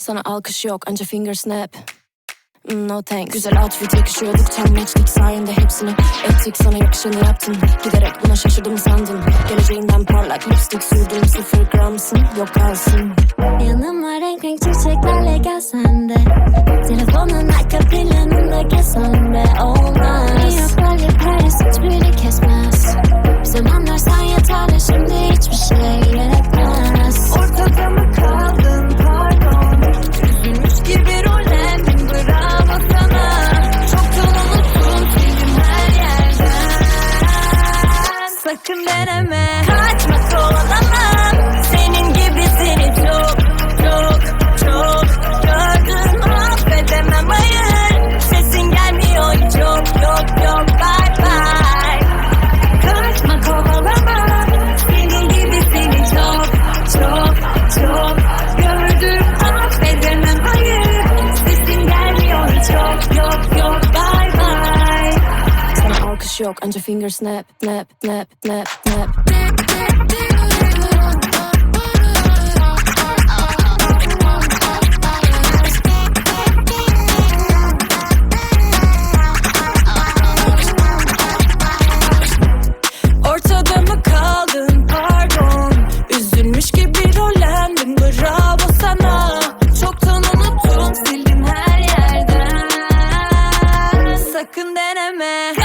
Sana alkış yok anca finger snap. Mm, No thanks. Güzel outfit yakışıyorduk tam matchlik sayende hepsini Ettik. Sana yakışanı yaptın Giderek buna şaşırdım sandın Geleceğinden parlak lipstick sürdüm sıfır gramsın Yok kalsın. Yanıma renk renk çiçeklerle gelsen de Telefonun arka planında gezsen de Yok yok. Anca finger snap, snap, snap, snap, snap. Ortada mı kaldın? Pardon. Üzülmüş gibi rollendim bravo sana. Çoktan unuttum sildin her yerden. Sakın deneme.